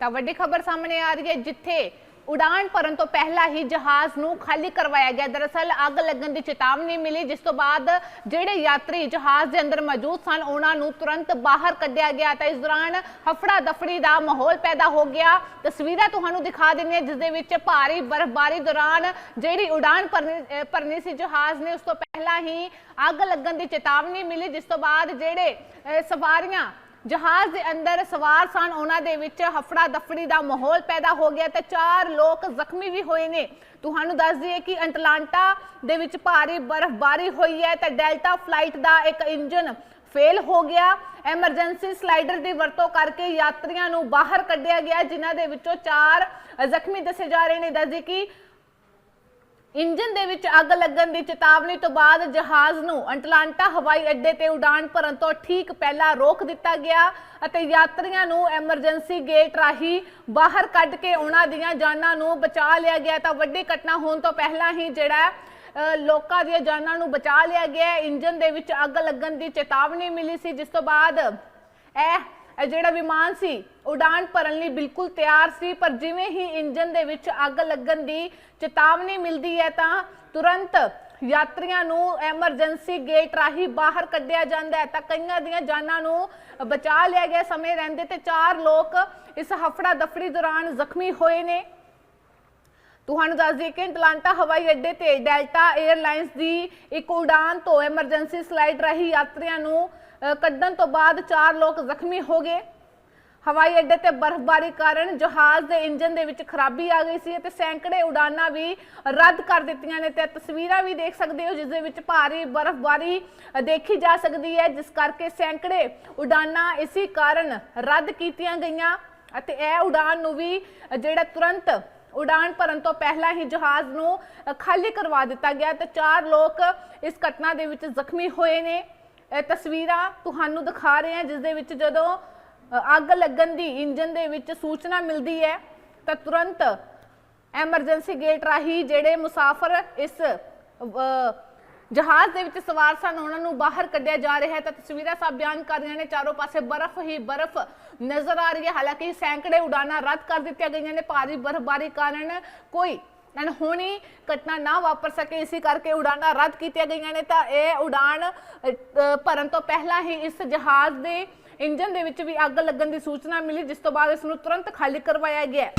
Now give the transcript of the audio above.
ਤਾਂ ਵੱਡੀ ਖਬਰ ਸਾਹਮਣੇ ਆ ਰਹੀ ਹੈ ਜਿੱਥੇ ਉਡਾਨ ਭਰਨ ਤੋਂ ਪਹਿਲਾਂ ਹੀ ਜਹਾਜ਼ ਨੂੰ ਖਾਲੀ ਕਰਵਾਇਆ ਗਿਆ। ਦਰਅਸਲ ਅੱਗ ਲੱਗਣ ਦੀ ਚੇਤਾਵਨੀ ਮਿਲੀ, ਜਿਸ ਤੋਂ ਬਾਅਦ ਜਿਹੜੇ ਯਾਤਰੀ ਜਹਾਜ਼ ਦੇ ਅੰਦਰ ਮੌਜੂਦ ਸਨ, ਉਹਨਾਂ ਨੂੰ ਤੁਰੰਤ ਬਾਹਰ ਕੱਢਿਆ ਗਿਆ ਤਾਂ ਇਸ ਦੌਰਾਨ ਹਫੜਾ ਦਫੜੀ ਦਾ ਮਾਹੌਲ ਪੈਦਾ ਹੋ ਗਿਆ। ਤਸਵੀਰਾਂ ਤੁਹਾਨੂੰ ਦਿਖਾ ਦਿੰਦੇ ਹਾਂ, ਜਿਸ ਦੇ ਵਿੱਚ ਭਾਰੀ ਬਰਫ਼ਬਾਰੀ ਦੌਰਾਨ ਜਿਹੜੀ ਉਡਾਨ ਭਰਨੀ ਭਰਨੀ ਸੀ ਜਹਾਜ਼ ਨੇ, ਉਸ ਤੋਂ ਪਹਿਲਾਂ ਹੀ ਅੱਗ ਲੱਗਣ ਦੀ ਚੇਤਾਵਨੀ ਮਿਲੀ, ਜਿਸ ਤੋਂ ਬਾਅਦ ਜਿਹੜੇ ਸਵਾਰੀਆਂ ਜਹਾਜ਼ ਦੇ ਅੰਦਰ ਸਵਾਰ ਸਨ। ਉਹਨਾਂ ਦੇ ਵਿੱਚ ਹਫੜਾ ਦਫੜੀ ਦਾ ਮਾਹੌਲ ਪੈਦਾ ਹੋ ਗਿਆ ਤੇ ਚਾਰ ਲੋਕ ਜ਼ਖਮੀ ਵੀ ਹੋਏ ਨੇ। ਤੁਹਾਨੂੰ ਦੱਸ ਦਈਏ ਕਿ ਐਟਲਾਂਟਾ ਦੇ ਵਿੱਚ ਭਾਰੀ ਬਰਫ਼ਬਾਰੀ ਹੋਈ ਹੈ ਤੇ ਡੈਲਟਾ ਫਲਾਈਟ ਦਾ ਇੱਕ ਇੰਜਨ ਫੇਲ ਹੋ ਗਿਆ। ਐਮਰਜੈਂਸੀ ਸਲਾਈਡਰ ਦੀ ਵਰਤੋਂ ਕਰਕੇ ਯਾਤਰੀਆਂ ਨੂੰ ਬਾਹਰ ਕੱਢਿਆ ਗਿਆ, ਜਿਨ੍ਹਾਂ ਦੇ ਵਿੱਚੋਂ ਚਾਰ ਜ਼ਖਮੀ ਦੱਸੇ ਜਾ ਰਹੇ ਨੇ। ਦੱਸਦੀ ਕਿ ਇੰਜਨ ਦੇ ਵਿੱਚ ਅੱਗ ਲੱਗਣ ਦੀ ਚੇਤਾਵਨੀ ਤੋਂ ਬਾਅਦ ਜਹਾਜ਼ ਨੂੰ ਅਟਲਾਂਟਾ ਹਵਾਈ ਅੱਡੇ ਤੇ ਉਡਾਨ ਭਰਨ ਤੋਂ ਠੀਕ ਪਹਿਲਾਂ ਰੋਕ ਦਿੱਤਾ ਗਿਆ ਅਤੇ ਯਾਤਰੀਆਂ ਨੂੰ ਐਮਰਜੈਂਸੀ ਗੇਟ ਰਾਹੀਂ ਬਾਹਰ ਕੱਢ ਕੇ ਉਹਨਾਂ ਦੀਆਂ ਜਾਨਾਂ ਨੂੰ ਬਚਾ ਲਿਆ ਗਿਆ ਤਾਂ ਵੱਡੀ ਘਟਨਾ ਹੋਣ ਤੋਂ ਪਹਿਲਾਂ ਹੀ ਜਿਹੜਾ ਲੋਕਾਂ ਦੀਆਂ ਜਾਨਾਂ ਨੂੰ ਬਚਾ ਲਿਆ ਗਿਆ ਹੈ। ਇੰਜਨ ਦੇ ਵਿੱਚ ਅੱਗ ਲੱਗਣ ਦੀ ਚੇਤਾਵਨੀ ਮਿਲੀ ਸੀ, ਜਿਸ ਤੋਂ ਬਾਅਦ ਇਹ ਇਹ ਜਿਹੜਾ ਵਿਮਾਨ ਸੀ, ਉਡਾਨ ਭਰਨ ਲਈ ਬਿਲਕੁਲ ਤਿਆਰ ਸੀ, ਪਰ ਜਿਵੇਂ ਹੀ ਇੰਜਨ ਦੇ ਵਿੱਚ ਅੱਗ ਲੱਗਣ ਦੀ ਚੇਤਾਵਨੀ ਮਿਲਦੀ ਹੈ ਤਾਂ ਤੁਰੰਤ ਯਾਤਰੀਆਂ ਨੂੰ ਐਮਰਜੈਂਸੀ ਗੇਟ ਰਾਹੀਂ ਬਾਹਰ ਕੱਢਿਆ ਜਾਂਦਾ ਹੈ। ਤਾਂ ਕਈਆਂ ਦੀਆਂ ਜਾਨਾਂ ਨੂੰ ਬਚਾ ਲਿਆ ਗਿਆ ਸਮੇਂ ਰਹਿੰਦੇ ਤੇ ਚਾਰ ਲੋਕ ਇਸ ਹਫੜਾ ਦਫੜੀ ਦੌਰਾਨ ਜ਼ਖਮੀ ਹੋਏ ਨੇ। ਤੁਹਾਨੂੰ ਦੱਸ ਦਈਏ ਕਿ ਐਟਲਾਂਟਾ ਹਵਾਈ ਅੱਡੇ ਤੇ ਡੈਲਟਾ 에ਅਰਲਾਈਨਸ ਦੀ ਇੱਕ ਉਡਾਨ ਤੋਂ ਐਮਰਜੈਂਸੀ ਸਲਾਈਡ ਰਾਹੀਂ ਯਾਤਰੀਆਂ ਨੂੰ ਕੱਢਣ ਤੋਂ ਬਾਅਦ ਚਾਰ ਲੋਕ ਜ਼ਖਮੀ ਹੋ ਗਏ। ਹਵਾਈ ਅੱਡੇ ਤੇ ਬਰਫ਼ਬਾਰੀ ਕਾਰਨ ਜਹਾਜ਼ ਦੇ ਇੰਜਨ ਦੇ ਵਿੱਚ ਖਰਾਬੀ ਆ ਗਈ ਸੀ ਅਤੇ ਸੈਂਕੜੇ ਉਡਾਨਾਂ ਵੀ ਰੱਦ ਕਰ ਦਿੱਤੀਆਂ ਨੇ ਤੇ ਤਸਵੀਰਾਂ ਵੀ ਦੇਖ ਸਕਦੇ ਹੋ, ਜਿਸ ਦੇ ਵਿੱਚ ਭਾਰੀ ਬਰਫ਼ਬਾਰੀ ਦੇਖੀ ਜਾ ਸਕਦੀ ਹੈ, ਜਿਸ ਕਰਕੇ ਸੈਂਕੜੇ ਉਡਾਨਾਂ ਇਸੇ ਕਾਰਨ ਰੱਦ ਕੀਤੀਆਂ ਗਈਆਂ ਅਤੇ ਇਹ ਉਡਾਨ ਨੂੰ ਵੀ ਜਿਹੜਾ ਤੁਰੰਤ ਉਡਾਨ ਭਰਨ ਤੋਂ ਪਹਿਲਾਂ ਹੀ ਜਹਾਜ਼ ਨੂੰ ਖਾਲੀ ਕਰਵਾ ਦਿੱਤਾ ਗਿਆ ਤੇ ਚਾਰ ਲੋਕ ਇਸ ਘਟਨਾ ਦੇ ਵਿੱਚ ਜ਼ਖਮੀ ਹੋਏ ਨੇ। ਤਸਵੀਰਾਂ ਤੁਹਾਨੂੰ ਦਿਖਾ ਰਹੇ ਹਾਂ, ਜਿਸ ਦੇ ਵਿੱਚ ਜਦੋਂ ਅੱਗ ਲੱਗਣ ਦੀ ਇੰਜਨ ਦੇ ਵਿੱਚ ਸੂਚਨਾ ਮਿਲਦੀ ਹੈ, ਤਾਂ ਤੁਰੰਤ ਐਮਰਜੈਂਸੀ ਗੇਟ ਰਾਹੀਂ ਜਿਹੜੇ ਮੁਸਾਫਰ ਇਸ ਜਹਾਜ਼ ਦੇ ਵਿੱਚ ਸਵਾਰ ਸਨ, ਉਹਨਾਂ ਨੂੰ ਬਾਹਰ ਕੱਢਿਆ ਜਾ ਰਿਹਾ ਹੈ। ਤਾਂ ਤਸਵੀਰਾਂ ਸਭ ਬਿਆਨ ਕਰ ਰਹੀਆਂ ਨੇ, ਚਾਰੋਂ ਪਾਸੇ ਬਰਫ਼ ਹੀ ਬਰਫ਼ ਨਜ਼ਰ ਆ ਰਹੀ ਹੈ। ਹਾਲਾਂਕਿ ਸੈਂਕੜੇ ਉਡਾਨਾਂ ਰੱਦ ਕਰ ਦਿੱਤੀਆਂ ਗਈਆਂ ਨੇ। ਭਾਰੀ ਬਰਫ਼ਬਾਰੀ ਕਾਰਨ ਕੋਈ ਅਣਹੋਣੀ ਘਟਨਾ ਨਾ ਵਾਪਰ ਸਕੇ, ਇਸੇ ਕਰਕੇ ਉਡਾਨਾਂ ਰੱਦ ਕੀਤੀਆਂ ਗਈਆਂ ਨੇ। ਤਾਂ ਇਹ ਉਡਾਨ ਭਰਨ ਤੋਂ ਪਹਿਲਾਂ ਹੀ ਇਸ ਜਹਾਜ਼ ਦੇ ਇੰਜਨ ਦੇ ਵਿੱਚ ਵੀ ਅੱਗ ਲੱਗਣ ਦੀ ਸੂਚਨਾ ਮਿਲੀ, ਜਿਸ ਤੋਂ ਬਾਅਦ ਇਸ ਨੂੰ ਤੁਰੰਤ ਖਾਲੀ ਕਰਵਾਇਆ ਗਿਆ।